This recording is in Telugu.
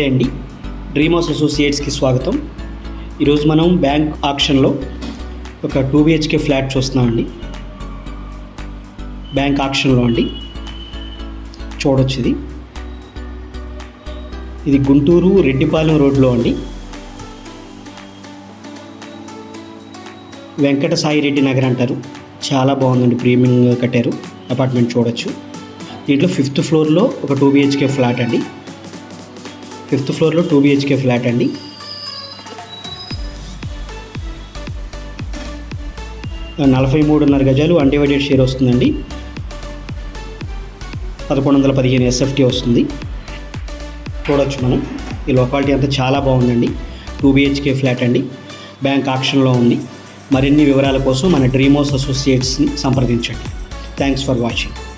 నమస్తే అండి. డ్రీమ్ అసోసియేట్స్కి స్వాగతం. ఈరోజు మనం బ్యాంక్ ఆక్షన్లో ఒక టూ బిహెచ్కే ఫ్లాట్ చూస్తున్నామండి బ్యాంక్ ఆక్షన్లో అండి. చూడొచ్చు ఇది ఇది గుంటూరు రెడ్డిపాలెం రోడ్లో అండి. వెంకట సాయి రెడ్డి నగర్ అంటారు. చాలా బాగుందండి ప్రీమియం కట్టారు. అపార్ట్మెంట్ చూడొచ్చు. దీంట్లో ఫిఫ్త్ ఫ్లోర్లో ఒక టూ బిహెచ్కే ఫ్లాట్ అండి. ఫిఫ్త్ ఫ్లోర్లో టూ బిహెచ్కే ఫ్లాట్ అండి. నలభై మూడున్నర గజాలు అన్డివైడెడ్ షేర్ వస్తుందండి. పదకొండు వందల పదిహేను ఎస్ఎఫ్టీ వస్తుంది. చూడొచ్చు మనం. ఈ లొకాలిటీ అంతా చాలా బాగుందండి. టూ బిహెచ్కే ఫ్లాట్ అండి. బ్యాంక్ ఆక్షన్లో ఉంది. మరిన్ని వివరాల కోసం మన డ్రీమ్ హౌస్ అసోసియేట్స్ని సంప్రదించండి. Thanks for watching